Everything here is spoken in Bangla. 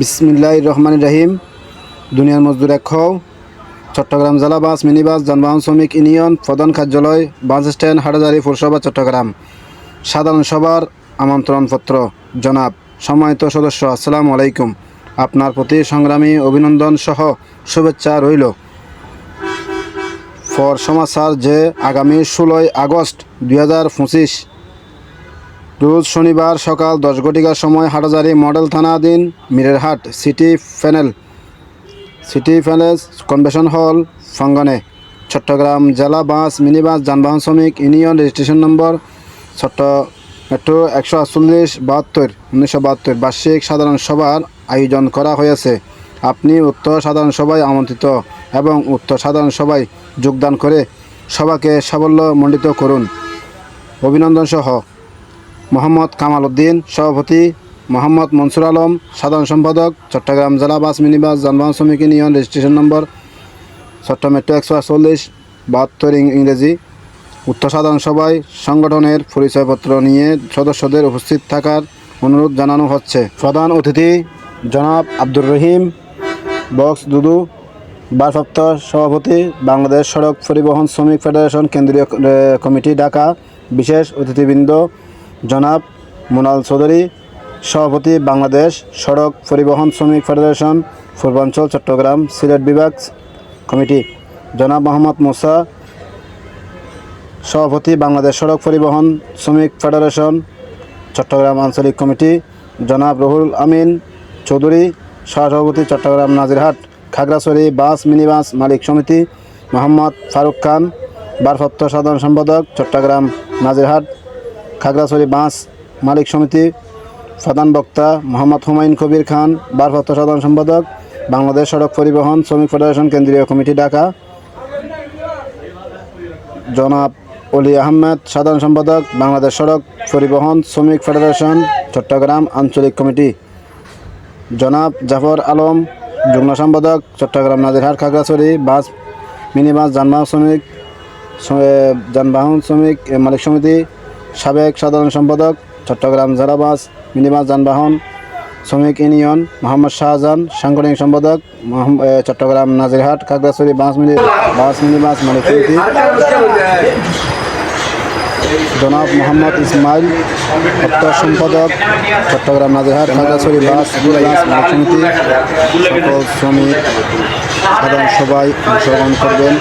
বিসমিল্লাহ রহমান রাহিম। দুনিয়ার মজদুর এক হও চট্টগ্রাম জেলা বাস মিনি বাস যানবাহন শ্রমিক, ইউনিয়ন, প্রধান কার্যালয়, বাস স্ট্যান্ড হাটাজারি পৌরসভা চট্টগ্রাম। সাধারণ সভার আমন্ত্রণপত্র, জনাব, সম্মানিত সদস্য, আসসালামু আলাইকুম। আপনার প্রতি সংগ্রামী অভিনন্দন সহ শুভেচ্ছা রইল। ফর সমাচার যে আগামী ষোলোই আগস্ট দুই হাজার পঁচিশ রোজ শনিবার সকাল দশ ঘটিকার সময় হাটাজারি মডেল থানাধীন মিরেরহাট city panel city palace convention hall ফাঙ্গনে Chattogram জেলা বাস মিনি বাস যানবাহন শ্রমিক, union registration number Chatta metro একশো আটচল্লিশ বাহাত্তর, উনিশশো বাহাত্তর বার্ষিক সাধারণ সভার আয়োজন করা হয়েছে। আপনি উত্তর সাধারণ সভায় আমন্ত্রিত এবং উত্তর সাধারণ সভায় যোগদান করে সভাকে সাফল্যমণ্ডিত করুন। অভিনন্দন সহ মোহাম্মদ কামাল উদ্দিন, সভাপতি মোহাম্মদ মনসুর আলম, সাধারণ সম্পাদক, চট্টগ্রাম জেলা বাস মিনি বাস যানবাহন শ্রমিক union, registration number Chatta metro একশো আটচল্লিশ, বাহাত্তর ইংরেজি। উত্তর সাধারণ সভায় সংগঠনের পরিচয়পত্র নিয়ে সদস্যদের উপস্থিত থাকার অনুরোধ জানানো হচ্ছে। প্রধান অতিথি জনাব আব্দুর রহিম, বক্স দুদু, ভারপ্রাপ্ত সভাপতি, বাংলাদেশ সড়ক পরিবহন শ্রমিক ফেডারেশন, কেন্দ্রীয় কমিটি, ঢাকা। বিশেষ অতিথিবৃন্দ জনাব মোনাল চৌধুরী, সভাপতি বাংলাদেশ সড়ক পরিবহন শ্রমিক ফেডারেশন, পূর্বাঞ্চল, চট্টগ্রাম, সিলেট বিভাগ কমিটি। জনাব মোহাম্মদ মুসা, সভাপতি বাংলাদেশ সড়ক পরিবহন শ্রমিক ফেডারেশন, চট্টগ্রাম আঞ্চলিক কমিটি। জনাব রুহুল আমিন চৌধুরী, সহসভাপতি Chattogram Nazirhat, Khagrachari bus mini bus মালিক সমিতি। মোহাম্মদ ফারুক খান ভারপ্রাপ্ত সাধারণ সম্পাদক, চট্টগ্রাম নাজিরহাট। খাগড়াছড়ি বাস মালিক সমিতি প্রধান বক্তা মোহাম্মদ হুমায়ুন কবির খান, ভারপ্রাপ্ত সাধারণ সম্পাদক, বাংলাদেশ সড়ক পরিবহন শ্রমিক ফেডারেশন কেন্দ্রীয় কমিটি, ঢাকা। জনাব অলি আহমেদ, সাধারণ সম্পাদক, বাংলাদেশ সড়ক পরিবহন শ্রমিক ফেডারেশন, চট্টগ্রাম আঞ্চলিক কমিটি। জনাব জাফর আলম, যুগ্ম সম্পাদক, Chattogram Nazirhat, Khagrachari bus mini bus যানবাহন শ্রমিক যানবাহন শ্রমিক মালিক সমিতি সাবেক সাধারণ সম্পাদক, চট্টগ্রাম জেলা বাস মিনি যানবাহন, শ্রমিক ইউনিয়ন, মোহাম্মদ শাহজাহান, সাংগঠনিক সম্পাদক Chittagong Nazirhat, Khagrachari bus mini bus mini bus মালিক জনাব মোহাম্মদ ইসমাইল দপ্তর সম্পাদক, Chittagong Nazirhat, Khagrachari bus mini bus মালিক সমিতি সকল শ্রমিক, সাধারণ সবাই অংশগ্রহণ করবেন।